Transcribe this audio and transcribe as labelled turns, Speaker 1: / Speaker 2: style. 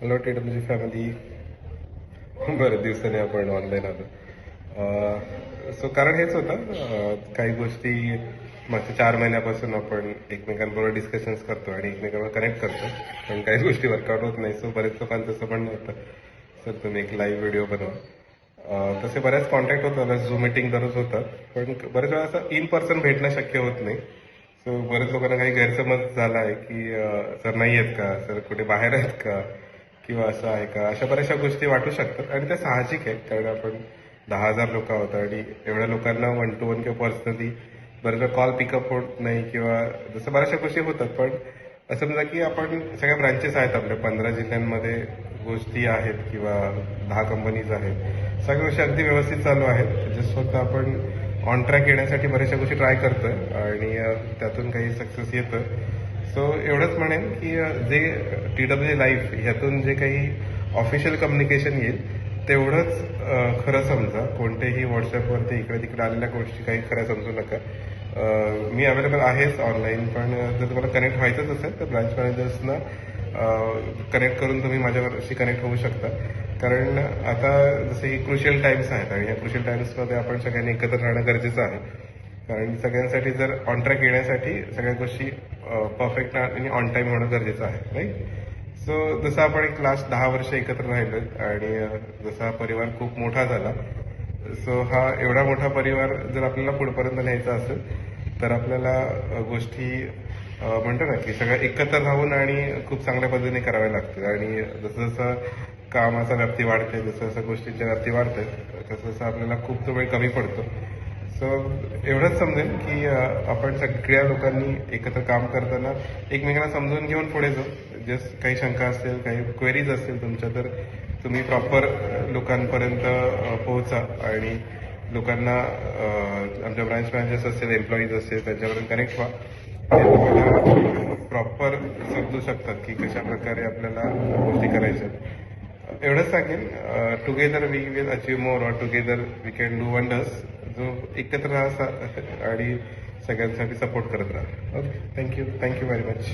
Speaker 1: Hello T W family बरं दिवसाने आपण ऑनलाईन आलो. सो कारण हेच होतं काही गोष्टी मागच्या चार महिन्यापासून आपण एकमेकांबरोबर डिस्कशन्स करतो आणि एकमेकांवर कनेक्ट करतो पण काही गोष्टी वर्कआउट होत नाही. सो बरेच लोकांचं असं पण होतं. सर तुम्ही एक लाईव्ह व्हिडिओ बनवा. तसे बऱ्याच कॉन्टॅक्ट होतात झूम मिटिंग दररोज होतात पण बरेच वेळा असं इन पर्सन भेटणं शक्य होत नाही. सो बरेच लोकांना काही गैरसमज झाला आहे की सर नाही आहेत का? सर कुठे बाहेर आहेत का? किंवा असं आहे का? अशा बऱ्याचशा गोष्टी वाटू शकतात आणि त्या साहजिक आहेत कारण आपण दहा हजार लोक आहोत आणि एवढ्या लोकांना वन टू वन किंवा पर्सनली बरेचदा कॉल पिकअप होत नाही किंवा जसं बऱ्याचशा गोष्टी होतात पण असं समजा की आपण सगळ्या ब्रांचेस आहेत आपल्या पंधरा जिल्ह्यांमध्ये गोष्टी आहेत किंवा दहा कंपनीज आहेत सगळ्या गोष्टी अगदी व्यवस्थित चालू आहेत. जस्ट फक्त आपण ऑन ट्रॅक येण्यासाठी बऱ्याचशा गोष्टी ट्राय करतोय आणि त्यातून काही सक्सेस येतं सो एवढंच म्हणेन की जे टी डब्ल्यू लाईफ ह्यातून जे काही ऑफिशियल कम्युनिकेशन येईल तेवढंच खरं समजा. कोणतेही व्हॉट्सअपवरती इकडे तिकडे आलेल्या गोष्टी काही खऱ्या समजू नका. मी अवेलेबल आहेच ऑनलाईन पण जर तुम्हाला कनेक्ट व्हायचंच असेल तर ब्रांच मॅनेजर्सना कनेक्ट करून तुम्ही माझ्यावरशी कनेक्ट होऊ शकता. कारण आता जसे ही क्रुशियल टाईम्स आहेत आणि या क्रुशियल टाईम्समध्ये आपण सगळ्यांनी एकत्र राहणं गरजेचं आहे. कारण सगळ्यांसाठी जर ऑन ट्रॅक येण्यासाठी सगळ्या गोष्टी परफेक्ट आणि ऑन टाइम होणं गरजेचं आहे राईट सो जसं आपण एक लास्ट दहा वर्ष एकत्र राहिलो आणि जसा परिवार खूप मोठा झाला सो हा एवढा मोठा परिवार जर आपल्याला पुढपर्यंत न्यायचा असेल तर आपल्याला गोष्टी म्हणतो ना की सगळं एकत्र राहून आणि खूप चांगल्या पद्धतीने कराव्या लागतील. आणि जसं जसं कामाचा व्याप्ती वाढते जसं जसं गोष्टींच्या व्याप्ती वाढते तसं जसं आपल्याला खूप तो वेळ कमी पडतो. सो एवढंच समजेल की आपण सगळ्या लोकांनी एकत्र काम करताना एकमेकांना समजून घेऊन पुढे जाऊ. जस्ट काही शंका असतील काही क्वेरीज असतील तुमच्या तर तुम्ही प्रॉपर लोकांपर्यंत पोहोचा. आणि लोकांना आमच्या ब्रांच मॅनेजर्स असतील एम्प्लॉईज असतील त्यांच्यापर्यंत कनेक्ट व्हा. ते तुम्हाला प्रॉपर समजू शकतात की कशा प्रकारे आपल्याला गोष्टी करायच्या. एवढंच सांगेन together we will achieve more or together we can do wonders जो एकत्र राहा सा- आणि सगळ्यांसाठी सपोर्ट करत राहा. Okay thank you thank you very much